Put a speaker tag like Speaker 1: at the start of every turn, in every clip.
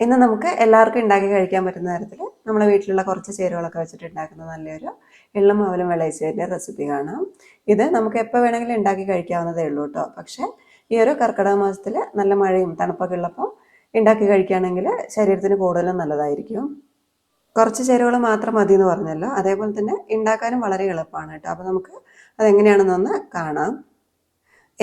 Speaker 1: ഇന്ന് നമുക്ക് എല്ലാവർക്കും ഉണ്ടാക്കി കഴിക്കാൻ പറ്റുന്ന തരത്തിൽ നമ്മുടെ വീട്ടിലുള്ള കുറച്ച് ചേരുവകളൊക്കെ വെച്ചിട്ട് ഉണ്ടാക്കുന്ന നല്ലൊരു എള്ളും അവലും വിളയിച്ചതിന്റെ റെസിപ്പി കാണാം. ഇത് നമുക്ക് എപ്പോൾ വേണമെങ്കിലും ഉണ്ടാക്കി കഴിക്കാവുന്നതേ ഉള്ളൂ കേട്ടോ പക്ഷേ ഈ ഒരു കർക്കിടക മാസത്തിൽ നല്ല മഴയും തണുപ്പൊക്കെ ഉള്ളപ്പോൾ ഉണ്ടാക്കി കഴിക്കുകയാണെങ്കിൽ ശരീരത്തിന് കൂടുതലും നല്ലതായിരിക്കും. കുറച്ച് ചേരുവകൾ മാത്രം മതി എന്ന് പറഞ്ഞല്ലോ. അതേപോലെ തന്നെ ഉണ്ടാക്കാനും വളരെ എളുപ്പമാണ് കേട്ടോ അപ്പോൾ നമുക്ക് അതെങ്ങനെയാണെന്നൊന്ന് കാണാം.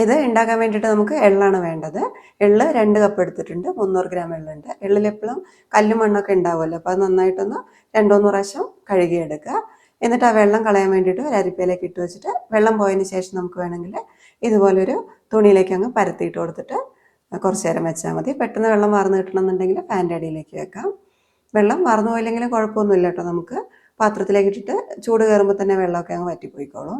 Speaker 1: ഇത് ഉണ്ടാക്കാൻ വേണ്ടിയിട്ട് നമുക്ക് എള്ളാണ് വേണ്ടത്. എള്ള് രണ്ട് കപ്പ് എടുത്തിട്ടുണ്ട്. മുന്നൂറ് ഗ്രാം എള്ളുണ്ട്. എള്ളിലെപ്പോഴും കല്ലും മണ്ണൊക്കെ ഉണ്ടാവുമല്ലോ. അപ്പോൾ അത് നന്നായിട്ടൊന്ന് രണ്ടൂന്ന് പ്രാവശ്യം കഴുകിയെടുക്കുക. എന്നിട്ട് ആ വെള്ളം കളയാൻ വേണ്ടിയിട്ട് ഒരു അരിപ്പയിലേക്ക് ഇട്ട് വെച്ചിട്ട് വെള്ളം പോയതിന് ശേഷം നമുക്ക് വേണമെങ്കിൽ ഇതുപോലൊരു തുണിയിലേക്ക് അങ്ങ് പരത്തിയിട്ട് കൊടുത്തിട്ട് കുറച്ച് നേരം വെച്ചാൽ മതി. പെട്ടെന്ന് വെള്ളം വാർന്ന് കിട്ടണമെന്നുണ്ടെങ്കിൽ ഫാന്റെ അടിയിലേക്ക് വെക്കാം. വെള്ളം വാർന്നു പോയില്ലെങ്കിലും കുഴപ്പമൊന്നുമില്ല കേട്ടോ. നമുക്ക് പാത്രത്തിലേക്ക് ഇട്ടിട്ട് ചൂട് കയറുമ്പോൾ തന്നെ വെള്ളമൊക്കെ അങ്ങ് വറ്റിപ്പോയിക്കോളും.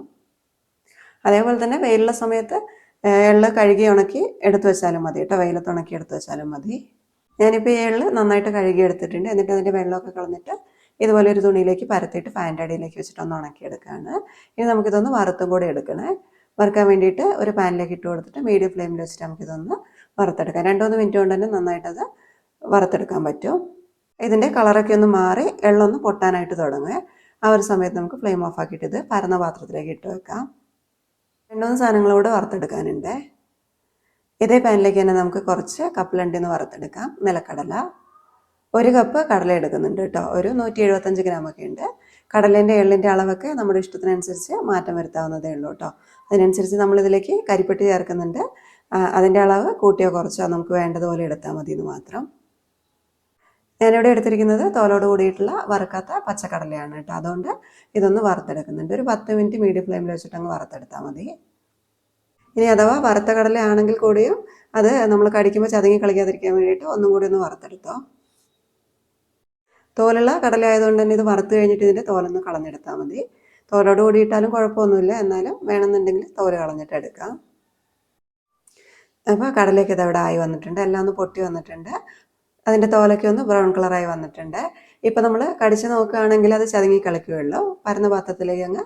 Speaker 1: അതേപോലെ തന്നെ വെയിലുള്ള സമയത്ത് എള്ള് കഴുകി ഉണക്കി എടുത്തു വെച്ചാലും മതി കേട്ടോ. വെയിലത്ത് ഉണക്കി എടുത്തു വെച്ചാലും മതി. ഞാനിപ്പോൾ ഈ എള്ള് നന്നായിട്ട് കഴുകി എടുത്തിട്ടുണ്ട്. എന്നിട്ട് അതിന്റെ വെള്ളമൊക്കെ കളഞ്ഞിട്ട് ഇതുപോലെ ഒരു തുണിയിലേക്ക് പരത്തിയിട്ട് ഫാന്റെ അടിയിലേക്ക് വെച്ചിട്ട് ഒന്ന് ഉണക്കിയെടുക്കുകയാണ് ഇനി നമുക്കിതൊന്ന് വറുത്തും കൂടി എടുക്കണേ. വറുക്കാൻ വേണ്ടിയിട്ട് ഒരു പാനിലേക്ക് ഇട്ട് കൊടുത്തിട്ട് മീഡിയം ഫ്ലെയിമിൽ വെച്ചിട്ട് നമുക്കിതൊന്ന് വറുത്തെടുക്കാം. രണ്ടൂന്ന് മിനിറ്റ് കൊണ്ട് തന്നെ നന്നായിട്ടത് വറുത്തെടുക്കാൻ പറ്റും. ഇതിന്റെ കളറൊക്കെ ഒന്ന് മാറി എള്ളൊന്ന് പൊട്ടാനായിട്ട് തുടങ്ങുക ആ ഒരു സമയത്ത് നമുക്ക് ഫ്ലെയിം ഓഫ് ആക്കിയിട്ട് ഇത് പരന്ന പാത്രത്തിലേക്ക് ഇട്ട് വെക്കാം. രണ്ട് മൂന്ന് സാധനങ്ങളോട് വറുത്തെടുക്കാനുണ്ട്. ഇതേ പാനിലേക്ക് തന്നെ നമുക്ക് കുറച്ച് കപ്പലണ്ടി ഒന്ന് വറുത്തെടുക്കാം. നിലക്കടല. ഒരു കപ്പ് കടല എടുക്കുന്നുണ്ട് കേട്ടോ. ഒരു നൂറ്റി എഴുപത്തഞ്ച് ഗ്രാമൊക്കെ ഉണ്ട്. കടലേന്റെ എള്ളിന്റെ അളവൊക്കെ നമ്മുടെ ഇഷ്ടത്തിനനുസരിച്ച് മാറ്റം വരുത്താവുന്നതേ ഉള്ളൂ കേട്ടോ. അതിനനുസരിച്ച് നമ്മളിതിലേക്ക് കരിപ്പെട്ടി ചേർക്കുന്നുണ്ട്. അതിന്റെ അളവ് കൂട്ടിയോ കുറച്ചോ നമുക്ക് വേണ്ടതുപോലെ എടുത്താൽ മതി എന്ന് മാത്രം. ഞാനിവിടെ എടുത്തിരിക്കുന്നത് തോലോട് കൂടിയിട്ടുള്ള വറുക്കാത്ത പച്ചക്കടലയാണ് കേട്ടോ. അതുകൊണ്ട് ഇതൊന്ന് വറുത്തെടുക്കുന്നുണ്ട്. ഒരു പത്ത് മിനിറ്റ് മീഡിയം ഫ്ലെയിമിൽ വെച്ചിട്ട് അങ്ങ് വറുത്തെടുത്താൽ മതി. ഇനി അഥവാ വറുത്ത കടലയാണെങ്കിൽ കൂടിയും അത് നമ്മൾ കടിക്കുമ്പോൾ ചതുങ്ങി കളിക്കാതിരിക്കാൻ വേണ്ടിയിട്ട് ഒന്നും കൂടി ഒന്ന് വറുത്തെടുത്തോ. തോലുള്ള കടല ആയതുകൊണ്ട് തന്നെ ഇത് വറുത്ത് കഴിഞ്ഞിട്ട് ഇതിന്റെ തോലൊന്ന് കളഞ്ഞെടുത്താൽ മതി. തോലോട് കൂടിയിട്ടാലും കുഴപ്പമൊന്നുമില്ല. എന്നാലും വേണമെന്നുണ്ടെങ്കിൽ തോൽ കളഞ്ഞിട്ട് എടുക്കാം. അപ്പോൾ കടലേക്ക് ഇത് അവിടെ ആയി വന്നിട്ടുണ്ട്. എല്ലാം ഒന്ന് പൊട്ടി വന്നിട്ടുണ്ട്. അതിന്റെ തോലൊക്കെ ഒന്ന് ബ്രൗൺ കളറായി വന്നിട്ടുണ്ട്. ഇപ്പം നമ്മൾ കടിച്ച് നോക്കുകയാണെങ്കിൽ അത് ചതുങ്ങി കളിക്കുകയുള്ളൂ. പരന്ന പാത്രത്തിലേക്ക് അങ്ങ്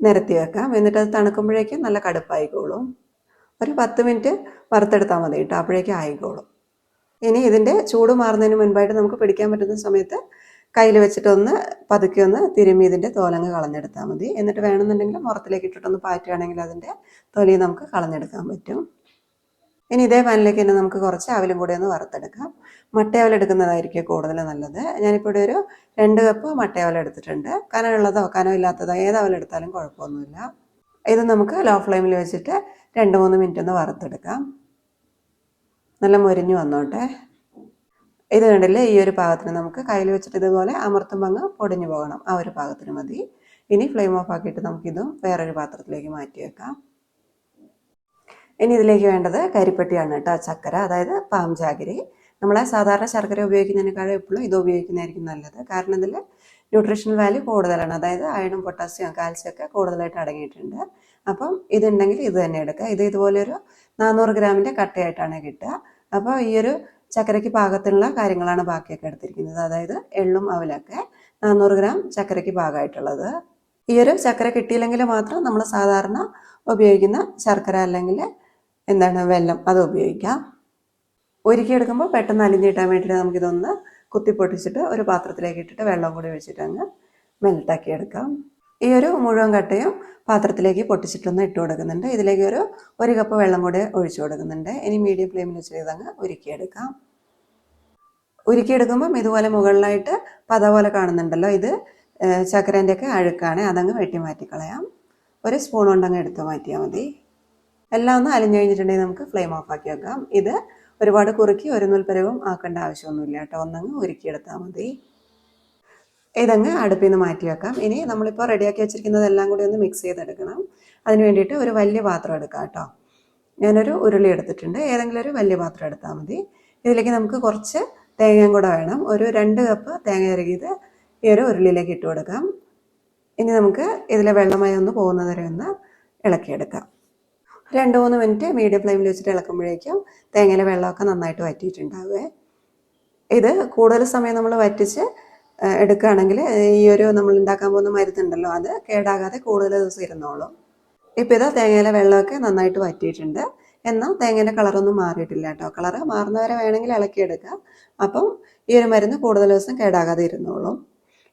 Speaker 1: നിരത്തി വെക്കാം. എന്നിട്ട് അത് തണുക്കുമ്പോഴേക്കും നല്ല കടുപ്പായിക്കോളും. ഒരു പത്ത് മിനിറ്റ് വറുത്തെടുത്താൽ മതി കേട്ടോ. അപ്പോഴേക്കും ആയിക്കോളും. ഇനി ഇതിന്റെ ചൂട് മാറുന്നതിന് മുൻപായിട്ട് നമുക്ക് പിടിക്കാൻ പറ്റുന്ന സമയത്ത് കയ്യിൽ വെച്ചിട്ടൊന്ന് പതുക്കെ ഒന്ന് തിരുമ്മി ഇതിന്റെ തോലങ്ങ് കളഞ്ഞെടുത്താൽ മതി. എന്നിട്ട് വേണമെന്നുണ്ടെങ്കിൽ മുറത്തിലേക്ക് ഇട്ടിട്ടൊന്ന് പാറ്റുകയാണെങ്കിൽ അതിന്റെ തൊലി നമുക്ക് കളഞ്ഞെടുക്കാൻ പറ്റും. ഇനി ഇതേ പാനിലേക്ക് തന്നെ നമുക്ക് കുറച്ച് അവലും കൂടി ഒന്ന് വറുത്തെടുക്കാം. മട്ടയവൽ എടുക്കുന്നതായിരിക്കും കൂടുതൽ നല്ലത്. ഞാനിപ്പോൾ ഇവിടെ ഒരു രണ്ട് കപ്പ് മട്ടയവൽ എടുത്തിട്ടുണ്ട്. കനമുള്ളതോ കനമില്ലാത്തതോ ഏത് അവൽ എടുത്താലും കുഴപ്പമൊന്നുമില്ല. ഇത് നമുക്ക് ലോ ഫ്ലെയിമിൽ വെച്ചിട്ട് രണ്ട് മൂന്ന് മിനിറ്റ് ഒന്ന് വറുത്തെടുക്കാം. നല്ല മുരിഞ്ഞു വന്നോട്ടെ. ഇത് കണ്ടില്ലേ ഈ ഒരു പാകത്തിന് നമുക്ക് കയ്യിൽ വെച്ചിട്ട് ഇതുപോലെ അമർത്തുമ്പോൾ അങ്ങ് പൊടിഞ്ഞു പോകണം. ആ ഒരു പാകത്തിന് മതി. ഇനി ഫ്ലെയിം ഓഫ് ആക്കിയിട്ട് നമുക്കിതും വേറൊരു പാത്രത്തിലേക്ക് മാറ്റി വെക്കാം ഇനി ഇതിലേക്ക് വേണ്ടത് കരിപ്പെട്ടിയാണ് കേട്ടോ ചക്കര. അതായത് പാം ജാഗരി നമ്മളെ സാധാരണ ശർക്കര ഉപയോഗിക്കുന്നതിനേക്കാളും എപ്പോഴും ഇത് ഉപയോഗിക്കുന്നതായിരിക്കും നല്ലത്. കാരണം ഇതിൽ ന്യൂട്രീഷണൽ വാല്യൂ കൂടുതലാണ്. അതായത് അയണും പൊട്ടാസ്യം കാൽസ്യം ഒക്കെ കൂടുതലായിട്ട് അടങ്ങിയിട്ടുണ്ട്. അപ്പം ഇതുണ്ടെങ്കിൽ ഇത് തന്നെ എടുക്കുക. ഇത് ഇതുപോലെ ഒരു നാനൂറ് ഗ്രാമിന്റെ കട്ടയായിട്ടാണ് കിട്ടുക. അപ്പോൾ ഈ ഒരു ചക്കരയ്ക്ക് പാകത്തിനുള്ള കാര്യങ്ങളാണ് ബാക്കിയൊക്കെ എടുത്തിരിക്കുന്നത്. അതായത് എള്ളും അവലൊക്കെ നാനൂറ് ഗ്രാം ചക്കരയ്ക്ക് പാകമായിട്ടുള്ളത്. ഈ ഒരു ചക്കര കിട്ടിയില്ലെങ്കിൽ മാത്രം നമ്മൾ സാധാരണ ഉപയോഗിക്കുന്ന ശർക്കര അല്ലെങ്കിൽ എന്താണ് വെല്ലം? അത് ഉപയോഗിക്കാം. ഒരുക്കി എടുക്കുമ്പോൾ പെട്ടെന്ന് അലിഞ്ഞ് കിട്ടാൻ വേണ്ടിയിട്ട് നമുക്കിതൊന്ന് കുത്തി പൊട്ടിച്ചിട്ട് ഒരു പാത്രത്തിലേക്ക് ഇട്ടിട്ട് വെള്ളം കൂടി ഒഴിച്ചിട്ട് അങ്ങ് മെൽട്ടാക്കി എടുക്കാം. ഈ ഒരു മുഴുവൻ കട്ടയും പാത്രത്തിലേക്ക് പൊട്ടിച്ചിട്ടൊന്ന് ഇട്ട് കൊടുക്കുന്നുണ്ട്. ഇതിലേക്ക് ഒരു ഒരു കപ്പ് വെള്ളം കൂടി ഒഴിച്ചു കൊടുക്കുന്നുണ്ട്. ഇനി മീഡിയം ഫ്ലെയിമിൽ വെച്ചിട്ട് ഇതങ്ങ് ഉരുക്കിയെടുക്കാം ഉരുക്കിയെടുക്കുമ്പം ഇതുപോലെ മുകളിലായിട്ട് പത പോലെ കാണുന്നുണ്ടല്ലോ. ഇത് ചക്കരേന്റെയൊക്കെ അഴുക്കാണ്. അതങ്ങ് വെട്ടി മാറ്റിക്കളയാം ഒരു സ്പൂൺ കൊണ്ടങ്ങ് എടുത്ത് മാറ്റിയാൽ മതി. എല്ലാം ഒന്ന് അലിഞ്ഞു കഴിഞ്ഞിട്ടുണ്ടെങ്കിൽ നമുക്ക് ഫ്ലെയിം ഓഫ് ആക്കി വെക്കാം. ഇത് ഒരുപാട് കുറുക്കി ഒരു നൂൽപ്പരവും ആക്കേണ്ട ആവശ്യമൊന്നുമില്ല കേട്ടോ. ഒന്നങ്ങ് ഉരുക്കിയെടുത്താൽ മതി. ഇതങ്ങ് അടുപ്പിൽ നിന്ന് മാറ്റി വെക്കാം. ഇനി നമ്മളിപ്പോൾ റെഡിയാക്കി വെച്ചിരിക്കുന്നതെല്ലാം കൂടി ഒന്ന് മിക്സ് ചെയ്തെടുക്കണം. അതിന് വേണ്ടിയിട്ട് ഒരു വലിയ പാത്രം എടുക്കാം കേട്ടോ. ഞാനൊരു ഉരുളി എടുത്തിട്ടുണ്ട്. ഏതെങ്കിലും ഒരു വലിയ പാത്രം എടുത്താൽ മതി. ഇതിലേക്ക് നമുക്ക് കുറച്ച് തേങ്ങയും കൂടെ വേണം. ഒരു രണ്ട് കപ്പ് തേങ്ങ ഇറങ്ങിയത് ഈ ഒരു ഉരുളിയിലേക്ക് ഇട്ട് കൊടുക്കാം. ഇനി നമുക്ക് ഇതിലെ വെള്ളമായി ഒന്ന് പോകുന്നത് ഒന്ന് ഇളക്കിയെടുക്കാം. രണ്ട് മൂന്ന് മിനിറ്റ് മീഡിയം ഫ്ലെയിമിൽ വെച്ചിട്ട് ഇളക്കുമ്പോഴേക്കും തേങ്ങയിലെ വെള്ളമൊക്കെ നന്നായിട്ട് വറ്റിയിട്ടുണ്ടാവുക ഇത് കൂടുതൽ സമയം നമ്മൾ വറ്റിച്ച് എടുക്കുകയാണെങ്കിൽ ഈ ഒരു നമ്മൾ ഉണ്ടാക്കാൻ പോകുന്ന മരുന്നുണ്ടല്ലോ അത് കേടാകാതെ കൂടുതൽ ദിവസം ഇരുന്നോളും. ഇപ്പോൾ ഇത് തേങ്ങയിലെ വെള്ളമൊക്കെ നന്നായിട്ട് വറ്റിയിട്ടുണ്ട്. എന്നാൽ തേങ്ങേന്റെ കളറൊന്നും മാറിയിട്ടില്ല കേട്ടോ. കളറ് മാറുന്നവരെ വേണമെങ്കിൽ ഇളക്കിയെടുക്കുക അപ്പം ഈ ഒരു മരുന്ന് കൂടുതൽ ദിവസം കേടാകാതെ ഇരുന്നോളും.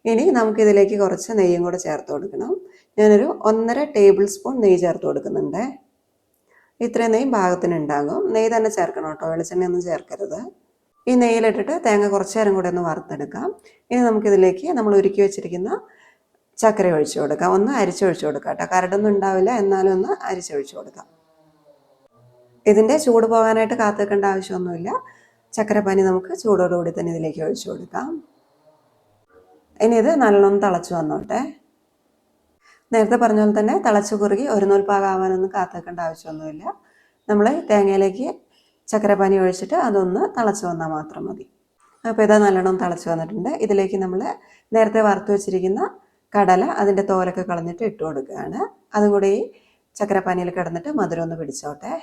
Speaker 1: ഇനി നമുക്കിതിലേക്ക് കുറച്ച് നെയ്യും കൂടെ ചേർത്ത് കൊടുക്കണം. ഞാനൊരു ഒന്നര ടേബിൾ സ്പൂൺ നെയ്യ് ചേർത്ത് കൊടുക്കുന്നുണ്ട്. ഇത്രയും നെയ്യ് പാകത്തിനുണ്ടാകും. നെയ്യ് തന്നെ ചേർക്കണം കേട്ടോ. വെളിച്ചെണ്ണയൊന്നും ചേർക്കരുത്. ഈ നെയ്യിലിട്ടിട്ട് തേങ്ങ കുറച്ച് നേരം കൂടെ ഒന്ന് വറുത്തെടുക്കാം. ഇനി നമുക്കിതിലേക്ക് നമ്മൾ ഉരുക്കി വെച്ചിരിക്കുന്ന ചക്കര ഒഴിച്ചു കൊടുക്കാം. ഒന്ന് അരിച്ചൊഴിച്ചു കൊടുക്കാം കേട്ടോ. കരടൊന്നും ഉണ്ടാവില്ല. എന്നാലും ഒന്ന് അരിച്ചൊഴിച്ചു കൊടുക്കാം. ഇതിന്റെ ചൂട് പോകാനായിട്ട് കാത്തു വെക്കേണ്ട ആവശ്യമൊന്നുമില്ല ചക്കരപ്പനി നമുക്ക് ചൂടോടുകൂടി തന്നെ ഇതിലേക്ക് ഒഴിച്ചു കൊടുക്കാം. ഇനി ഇത് നല്ലോണം തിളച്ച് വന്നോട്ടെ. നേരത്തെ പറഞ്ഞ പോലെ തന്നെ തിളച്ച് കുറുകി ഒരു നൂൽപ്പാകാവാനൊന്നും കാത്തേക്കേണ്ട ആവശ്യമൊന്നുമില്ല. നമ്മൾ തേങ്ങയിലേക്ക് ചക്കരപ്പാനി ഒഴിച്ചിട്ട് അതൊന്ന് തിളച്ച് വന്നാൽ മാത്രം മതി. അപ്പോൾ ഇതാ നല്ലോണം തിളച്ച് വന്നിട്ടുണ്ട്. ഇതിലേക്ക് നമ്മൾ നേരത്തെ വറുത്ത് വെച്ചിരിക്കുന്ന കടല അതിന്റെ തോലൊക്കെ കളഞ്ഞിട്ട് ഇട്ട് കൊടുക്കുകയാണ്. അതും കൂടി ഈ ചക്കരപ്പാനിയിൽ കിടന്നിട്ട് മധുരം ഒന്ന് പിടിച്ചോട്ടെ.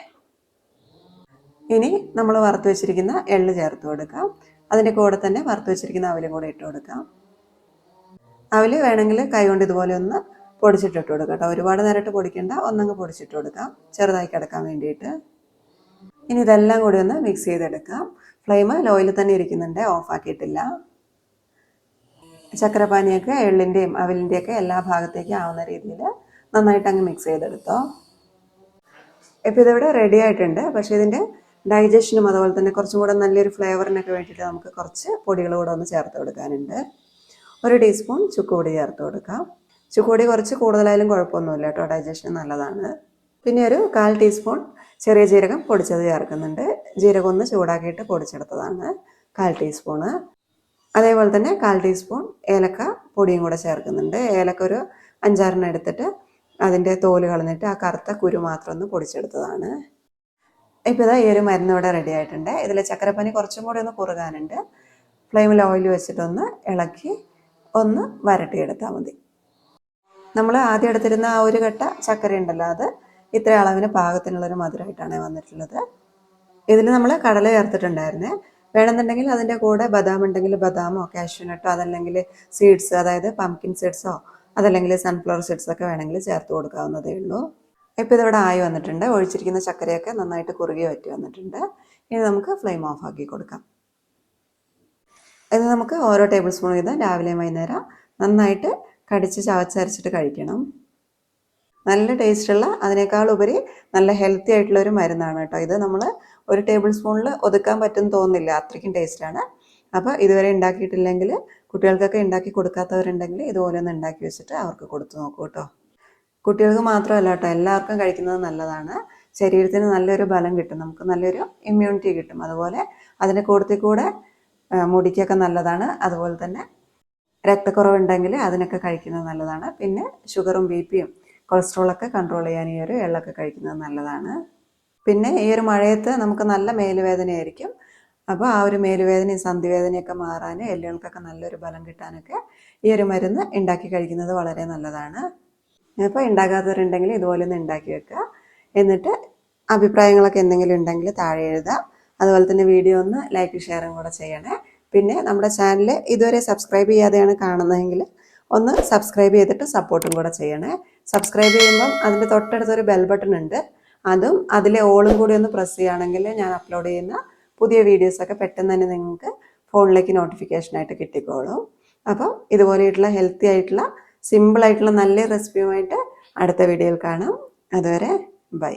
Speaker 1: ഇനി നമ്മൾ വറുത്ത് വെച്ചിരിക്കുന്ന എള്ള് ചേർത്ത് കൊടുക്കാം. അതിന്റെ കൂടെ തന്നെ വറുത്ത് വെച്ചിരിക്കുന്ന അവലും കൂടെ ഇട്ട് കൊടുക്കാം. അവൽ വേണമെങ്കിൽ കൈ കൊണ്ട് ഇതുപോലെ ഒന്ന് പൊടിച്ചിട്ടിട്ട് കൊടുക്കുക കേട്ടോ. ഒരുപാട് നേരിട്ട് പൊടിക്കണ്ട. ഒന്നങ്ങ് പൊടിച്ചിട്ട് കൊടുക്കാം. ചെറുതായി കിടക്കാൻ വേണ്ടിയിട്ട്. ഇനി ഇതെല്ലാം കൂടി ഒന്ന് മിക്സ് ചെയ്തെടുക്കാം. ഫ്ലെയിം ലോയിൽ തന്നെ ഇരിക്കുന്നുണ്ട്. ഓഫാക്കിയിട്ടില്ല ചക്കരപ്പാനിയൊക്കെ എള്ളിന്റെയും അവലിന്റെയൊക്കെ എല്ലാ ഭാഗത്തേക്കും ആവുന്ന രീതിയിൽ നന്നായിട്ട് അങ്ങ് മിക്സ് ചെയ്തെടുത്തോ. ഇപ്പോൾ ഇതിവിടെ റെഡി ആയിട്ടുണ്ട്. പക്ഷേ ഇതിന്റെ ഡൈജഷനും അതുപോലെ തന്നെ കുറച്ചും കൂടെ നല്ലൊരു ഫ്ലേവറിനൊക്കെ വേണ്ടിയിട്ട് നമുക്ക് കുറച്ച് പൊടികൾ കൂടെ ഒന്ന് ചേർത്ത് കൊടുക്കാനുണ്ട്. ഒരു ടീസ്പൂൺ ചുക്കുപൊടി ചേർത്ത് കൊടുക്കാം. ചുക്കുപൊടി കുറച്ച് കൂടുതലായാലും കുഴപ്പമൊന്നുമില്ല കേട്ടോ. ഡൈജഷന് നല്ലതാണ്. പിന്നെ ഒരു കാൽ ടീസ്പൂൺ ചെറിയ ജീരകം പൊടിച്ചത് ചേർക്കുന്നുണ്ട്. ജീരകം ഒന്ന് ചൂടാക്കിയിട്ട് പൊടിച്ചെടുത്തതാണ്. കാൽ ടീസ്പൂണ് അതേപോലെ തന്നെ കാൽ ടീസ്പൂൺ ഏലക്ക പൊടിയും കൂടെ ചേർക്കുന്നുണ്ട്. ഏലക്ക ഒരു അഞ്ചാറെണ്ണം എടുത്തിട്ട് അതിന്റെ തോൽ കളഞ്ഞിട്ട് ആ കറുത്ത കുരു മാത്രം ഒന്ന് പൊടിച്ചെടുത്തതാണ്. ഇപ്പോൾ ഇതാ ഈ ഒരു മരുന്ന് ഇവിടെ റെഡി ആയിട്ടുണ്ട്. ഇതിൽ ചക്കരപ്പനി കുറച്ചും കൂടി ഒന്ന് കുറുകാനുണ്ട്. ഫ്ലെയിമിൽ ഓയിൽ വെച്ചിട്ടൊന്ന് ഇളക്കി ഒന്ന് വരട്ടിയെടുത്താൽ മതി. നമ്മൾ ആദ്യം എടുത്തിരുന്ന ആ ഒരു കട്ട ചക്കര ഉണ്ടല്ലോ അത് ഇത്ര അളവിന് പാകത്തിനുള്ളൊരു മധുരമായിട്ടാണ് വന്നിട്ടുള്ളത്. ഇതിൽ നമ്മൾ കടല ചേർത്തിട്ടുണ്ടായിരുന്നേ. വേണമെന്നുണ്ടെങ്കിൽ അതിന്റെ കൂടെ ബദാം ഉണ്ടെങ്കിൽ ബദാമോ കാഷ്യൂനട്ടോ അതല്ലെങ്കിൽ സീഡ്സ് അതായത് പംകിൻ സീഡ്സോ അതല്ലെങ്കിൽ സൺഫ്ലവർ സീഡ്സ് ഒക്കെ വേണമെങ്കിൽ ചേർത്ത് കൊടുക്കാവുന്നതേ ഉള്ളൂ. ഇപ്പോൾ ഇതിവിടെ ആയി വന്നിട്ടുണ്ട്. ഒഴിച്ചിരിക്കുന്ന ചക്കരയൊക്കെ നന്നായിട്ട് കുറുകി വറ്റി വന്നിട്ടുണ്ട്. ഇനി നമുക്ക് ഫ്ലെയിം ഓഫ് ആക്കി കൊടുക്കാം. ഇത് നമുക്ക് ഓരോ ടേബിൾ സ്പൂൺ വീതം രാവിലെയും വൈകുന്നേരം നന്നായിട്ട് കടിച്ച് ചവച്ചരച്ചിട്ട് കഴിക്കണം. നല്ല ടേസ്റ്റുള്ള അതിനേക്കാൾ ഉപരി നല്ല ഹെൽത്തി ആയിട്ടുള്ള ഒരു മരുന്നാണ് കേട്ടോ ഇത്. നമ്മൾ ഒരു ടേബിൾ സ്പൂണിൽ ഒതുക്കാൻ പറ്റും തോന്നുന്നില്ല അത്രയ്ക്കും ടേസ്റ്റാണ് അപ്പോൾ ഇതുവരെ ഉണ്ടാക്കിയിട്ടില്ലെങ്കിൽ കുട്ടികൾക്കൊക്കെ ഉണ്ടാക്കി കൊടുക്കാത്തവരുണ്ടെങ്കിൽ ഇതുപോലെ ഒന്ന് ഉണ്ടാക്കി വെച്ചിട്ട് അവർക്ക് കൊടുത്തു നോക്കൂ കേട്ടോ. കുട്ടികൾക്ക് മാത്രമല്ല കേട്ടോ എല്ലാവർക്കും കഴിക്കുന്നത് നല്ലതാണ്. ശരീരത്തിന് നല്ലൊരു ബലം കിട്ടും നമുക്ക് നല്ലൊരു ഇമ്മ്യൂണിറ്റി കിട്ടും. അതുപോലെ അതിന്റെ കൂട്ടത്തിൽ കൂടെ മുടിക്കൊക്കെ നല്ലതാണ്. അതുപോലെ തന്നെ രക്തക്കുറവുണ്ടെങ്കിൽ അതിനൊക്കെ കഴിക്കുന്നത് നല്ലതാണ്. പിന്നെ ഷുഗറും ബി പിയും കൊളസ്ട്രോളൊക്കെ കൺട്രോൾ ചെയ്യാൻ ഈ ഒരു എള്ളൊക്കെ കഴിക്കുന്നത് നല്ലതാണ്. പിന്നെ ഈ ഒരു മഴയത്ത് നമുക്ക് നല്ല മേലുവേദനയായിരിക്കും. അപ്പോൾ ആ ഒരു മേലുവേദനയും സന്ധിവേദനയൊക്കെ മാറാൻ എല്ലുകൾക്കൊക്കെ നല്ലൊരു ബലം കിട്ടാനൊക്കെ ഈ ഒരു മരുന്ന് ഉണ്ടാക്കി കഴിക്കുന്നത് വളരെ നല്ലതാണ്. അപ്പോൾ ഉണ്ടാകാത്തവരുണ്ടെങ്കിൽ ഇതുപോലെ ഒന്ന് ഉണ്ടാക്കി വെക്കുക. എന്നിട്ട് അഭിപ്രായങ്ങളൊക്കെ എന്തെങ്കിലും ഉണ്ടെങ്കിൽ താഴെ എഴുതാം. അതുപോലെ തന്നെ വീഡിയോ ഒന്ന് ലൈക്ക് ഷെയറും കൂടെ ചെയ്യണേ. പിന്നെ നമ്മുടെ ചാനൽ ഇതുവരെ സബ്സ്ക്രൈബ് ചെയ്യാതെയാണ് കാണുന്നതെങ്കിൽ ഒന്ന് സബ്സ്ക്രൈബ് ചെയ്തിട്ട് സപ്പോർട്ടും കൂടെ ചെയ്യണേ. സബ്സ്ക്രൈബ് ചെയ്യുമ്പം അതിന്റെ തൊട്ടടുത്തൊരു ബെൽ ബട്ടൺ ഉണ്ട്. അതും അതിലെ ഓളും കൂടി ഒന്ന് പ്രസ് ചെയ്യുകയാണെങ്കിൽ ഞാൻ അപ്ലോഡ് ചെയ്യുന്ന പുതിയ വീഡിയോസൊക്കെ പെട്ടെന്ന് തന്നെ നിങ്ങൾക്ക് ഫോണിലേക്ക് നോട്ടിഫിക്കേഷനായിട്ട് കിട്ടിക്കോളും. അപ്പം ഇതുപോലെയായിട്ടുള്ള ഹെൽത്തി ആയിട്ടുള്ള സിമ്പിളായിട്ടുള്ള നല്ല റെസിപ്പിയുമായിട്ട് അടുത്ത വീഡിയോയിൽ കാണാം. അതുവരെ ബൈ